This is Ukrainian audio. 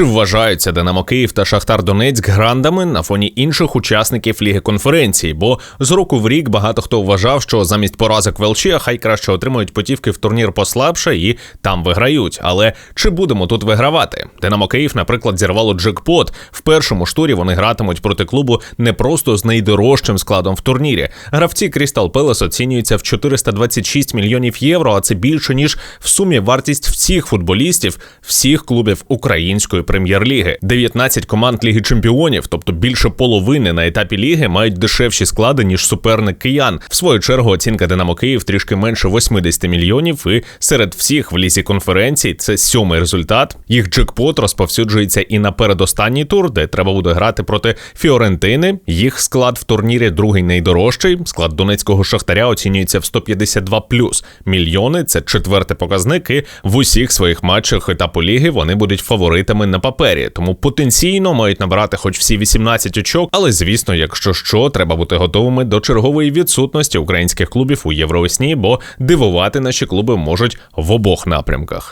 Чи вважаються Динамо Київ та Шахтар Донецьк грандами на фоні інших учасників Ліги конференції? Бо з року в рік багато хто вважав, що замість поразок в хай краще отримують путівки в турнір послабше і там виграють. Але чи будемо тут вигравати? Динамо Київ, наприклад, зірвало джекпот. В першому ж турі вони гратимуть проти клубу не просто з найдорожчим складом в турнірі. Гравці Крістал Пелес оцінюються в 426 мільйонів євро, а це більше ніж в сумі вартість всіх футболістів всіх клубів української прем'єр-ліги. 19 команд Ліги Чемпіонів, тобто більше половини на етапі ліги, мають дешевші склади ніж суперник киян. В свою чергу оцінка Динамо Київ трішки менше 80 мільйонів. І серед всіх в лізі конференцій це сьомий результат. Їх джекпот розповсюджується і на передостанній тур, де треба буде грати проти Фіорентини. Їх склад в турнірі другий найдорожчий. Склад донецького шахтаря оцінюється в 152 плюс мільйони. Це четвертий показник. І в усіх своїх матчах етапу ліги вони будуть фаворитами на папері. Тому потенційно мають набирати хоч всі 18 очок. Але звісно, якщо що, треба бути готовими до чергової відсутності українських клубів у Євровесні, бо дивувати наші клуби можуть в обох напрямках.